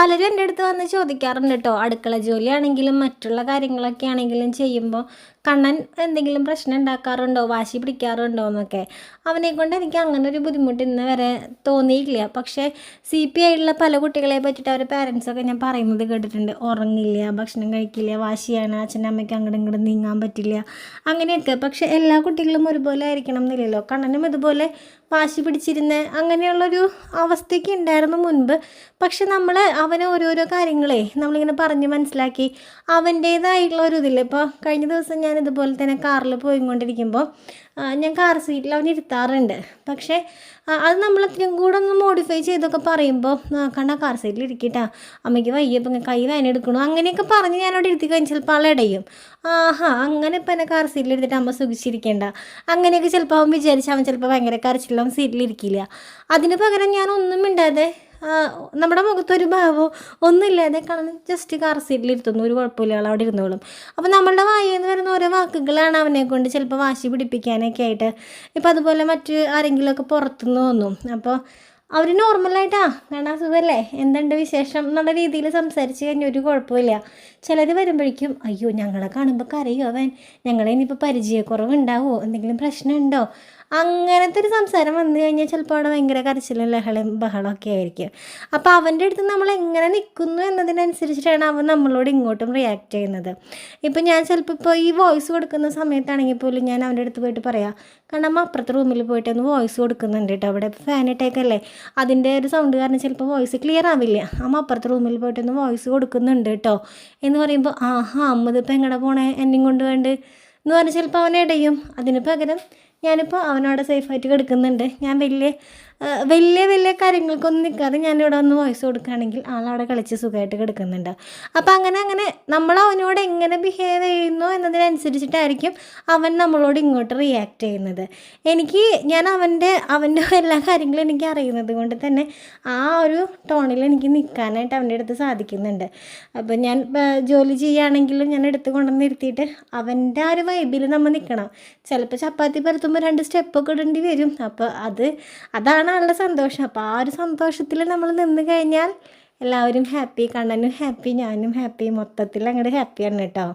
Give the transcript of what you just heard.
പലരും എന്റെ അടുത്ത് വന്ന് ചോദിക്കാറുണ്ട് കേട്ടോ അടുക്കള ജോലിയാണെങ്കിലും മറ്റുള്ള കാര്യങ്ങളൊക്കെ ആണെങ്കിലും ചെയ്യുമ്പോൾ കണ്ണൻ എന്തെങ്കിലും പ്രശ്നം ഉണ്ടാക്കാറുണ്ടോ? വാശി പിടിക്കാറുണ്ടോ? എന്നൊക്കെ. അവനെ കൊണ്ട് എനിക്ക് അങ്ങനെ ഒരു ബുദ്ധിമുട്ട് ഇന്ന് വരെ തോന്നിയില്ല പക്ഷേ സി പി ആയിട്ടുള്ള പല കുട്ടികളെ പറ്റിയിട്ട് അവരുടെ പാരൻസൊക്കെ ഞാൻ പറയുന്നത് കേട്ടിട്ടുണ്ട്. ഉറങ്ങില്ല ഭക്ഷണം കഴിക്കില്ല വാശിയാണ്. അച്ഛനും അമ്മയ്ക്ക് അങ്ങോട്ടും ഇങ്ങോട്ടും നീങ്ങാൻ പറ്റില്ല. അങ്ങനെയൊക്കെ. പക്ഷേ എല്ലാ കുട്ടികളും ഒരുപോലെ ആയിരിക്കണം എന്നില്ലല്ലോ. കണ്ണനും ഇതുപോലെ വാശി പിടിച്ചിരുന്ന അങ്ങനെയുള്ളൊരു അവസ്ഥയ്ക്ക് ഉണ്ടായിരുന്നു മുൻപ്. പക്ഷെ നമ്മൾ അവനെ ഓരോരോ കാര്യങ്ങളെ നമ്മളിങ്ങനെ പറഞ്ഞ് മനസ്സിലാക്കി. അവന്റേതായിട്ടുള്ള ഒരു ഇതിൽ ഇപ്പോൾ കഴിഞ്ഞ ദിവസം ഞാൻ ഇതുപോലെ തന്നെ കാറിൽ പോയിക്കൊണ്ടിരിക്കുമ്പോൾ ഞാൻ കാർ സീറ്റിൽ അവൻ ഇരുത്താറുണ്ട്. പക്ഷേ അത് നമ്മൾ അത്രയും കൂടെ ഒന്ന് മോഡിഫൈ ചെയ്തൊക്കെ പറയുമ്പോൾ കണ്ട കാർ സീറ്റിൽ ഇരിക്കട്ടാ. അമ്മയ്ക്ക് വയ്യപ്പം കൈ വേന എടുക്കണോ. അങ്ങനെയൊക്കെ പറഞ്ഞ് ഞാനവിടെ ഇരുത്തി കഴിഞ്ഞാൽ ചിലപ്പോൾ ആളടയും ആഹാ അങ്ങനെ ഇപ്പം എന്നെ കാർ സീറ്റിൽ എടുത്തിട്ട് അമ്മ സുഖിച്ചിരിക്കേണ്ട. അങ്ങനെയൊക്കെ ചിലപ്പോൾ അവൻ വിചാരിച്ച് അവൻ ചിലപ്പോൾ ഭയങ്കര കരച്ചിലും സീറ്റിലിരിക്കില്ല അതിന് പകരം ഞാനൊന്നും മിണ്ടാതെ നമ്മുടെ മുഖത്തൊരു ഭാവമോ ഒന്നുമില്ലാതെ കാണുന്ന ജസ്റ്റ് കാർ സീറ്റിലിരുത്തുന്നു ഒരു കുഴപ്പമില്ല. ആൾ അവിടെ ഇരുന്നോളും. അപ്പോൾ നമ്മളുടെ വായിൽ എന്ന് വരുന്ന ഓരോ വാക്കുകളാണ് അവനെ കൊണ്ട് ചിലപ്പോൾ വാശി പിടിപ്പിക്കാനൊക്കെ ആയിട്ട്. ഇപ്പോൾ അതുപോലെ മറ്റ് ആരെങ്കിലുമൊക്കെ പുറത്തുനിന്ന് തോന്നും അപ്പോൾ അവർ നോർമലായിട്ടാ കാണാൻ സുഖമല്ലേ എന്തുണ്ട് വിശേഷം? എന്നുള്ള രീതിയിൽ സംസാരിച്ച് കഴിഞ്ഞാൽ ഒരു കുഴപ്പമില്ല. ചിലർ വരുമ്പോഴേക്കും അയ്യോ ഞങ്ങളെ കാണുമ്പോൾ കരയോ അവൻ? ഞങ്ങളെ ഇനിയിപ്പോൾ പരിചയക്കുറവുണ്ടാവോ? എന്തെങ്കിലും പ്രശ്നമുണ്ടോ? അങ്ങനത്തെ ഒരു സംസാരം വന്നു കഴിഞ്ഞാൽ ചിലപ്പോൾ അവിടെ ഭയങ്കര കരച്ചിലും ലഹളയും ബഹളമൊക്കെ ആയിരിക്കും. അപ്പോൾ അവന്റെ അടുത്ത് നമ്മൾ എങ്ങനെ നിൽക്കുന്നു എന്നതിനനുസരിച്ചിട്ടാണ് അവൻ നമ്മളോട് ഇങ്ങോട്ടും റിയാക്ട് ചെയ്യുന്നത്. ഇപ്പം ഞാൻ ചിലപ്പോൾ ഇപ്പോൾ ഈ വോയിസ് കൊടുക്കുന്ന സമയത്താണെങ്കിൽ പോലും ഞാൻ അവന്റെ അടുത്ത് പോയിട്ട് പറയാം കാരണം അമ്മ അപ്പുറത്തെ റൂമിൽ പോയിട്ട് ഒന്ന് വോയിസ് കൊടുക്കുന്നുണ്ട് കേട്ടോ അവിടെ ഫാൻ ഇട്ടേക്കല്ലേ അതിന്റെ ഒരു സൗണ്ട് കാരണം ചിലപ്പോൾ വോയിസ് ക്ലിയർ ആവില്ല. അമ്മ അപ്പുറത്തെ റൂമിൽ പോയിട്ട് ഒന്ന് വോയിസ് കൊടുക്കുന്നുണ്ട് കേട്ടോ എന്ന് പറയുമ്പോൾ ആഹാ അമ്മ ഇതിപ്പോൾ എങ്ങടെ പോണേ? എന്നെയും കൊണ്ട് വേണ്ട. എന്ന് പറഞ്ഞാൽ ചിലപ്പോൾ അവനെ ഇടയും അതിന് പകരം ഞാനിപ്പോൾ അവനവിടെ സേഫായിട്ട് കിടക്കുന്നുണ്ട്. ഞാൻ വലിയ വലിയ വലിയ കാര്യങ്ങൾക്കൊന്നും നിൽക്കാതെ ഞാനിവിടെ വന്ന് വോയിസ് കൊടുക്കുകയാണെങ്കിൽ ആളവിടെ കളിച്ച് സുഖമായിട്ട് കിടക്കുന്നുണ്ട്. അപ്പോൾ അങ്ങനെ അങ്ങനെ നമ്മൾ അവനോട് എങ്ങനെ ബിഹേവ് ചെയ്യുന്നു എന്നതിനനുസരിച്ചിട്ടായിരിക്കും അവൻ നമ്മളോട് ഇങ്ങോട്ട് റിയാക്ട് ചെയ്യുന്നത്. എനിക്ക് ഞാൻ അവന്റെ അവന്റെ എല്ലാ കാര്യങ്ങളും എനിക്ക് അറിയുന്നത് കൊണ്ട് തന്നെ ആ ഒരു ടോണിൽ എനിക്ക് നിൽക്കാനായിട്ട് അവന്റെ അടുത്ത് സാധിക്കുന്നുണ്ട്. അപ്പോൾ ഞാൻ ജോലി ചെയ്യുകയാണെങ്കിലും ഞാൻ എടുത്ത് കൊണ്ടുവന്ന് ഇരുത്തിയിട്ട് അവന്റെ ആ ഒരു വൈബിൽ നമ്മൾ നിൽക്കണം. ചിലപ്പോൾ ചപ്പാത്തി പരത്തുമ്പോൾ രണ്ട് സ്റ്റെപ്പൊക്കെ ഇടേണ്ടി വരും. അപ്പോൾ അത് അതാണ് ആളുടെ സന്തോഷം. അപ്പോൾ ആ ഒരു സന്തോഷത്തിൽ നമ്മൾ നിന്ന് കഴിഞ്ഞാൽ എല്ലാവരും ഹാപ്പി കണ്ണനും ഹാപ്പി ഞാനും ഹാപ്പി മൊത്തത്തിൽ അങ്ങോട്ട് ഹാപ്പിയാണ് കേട്ടോ.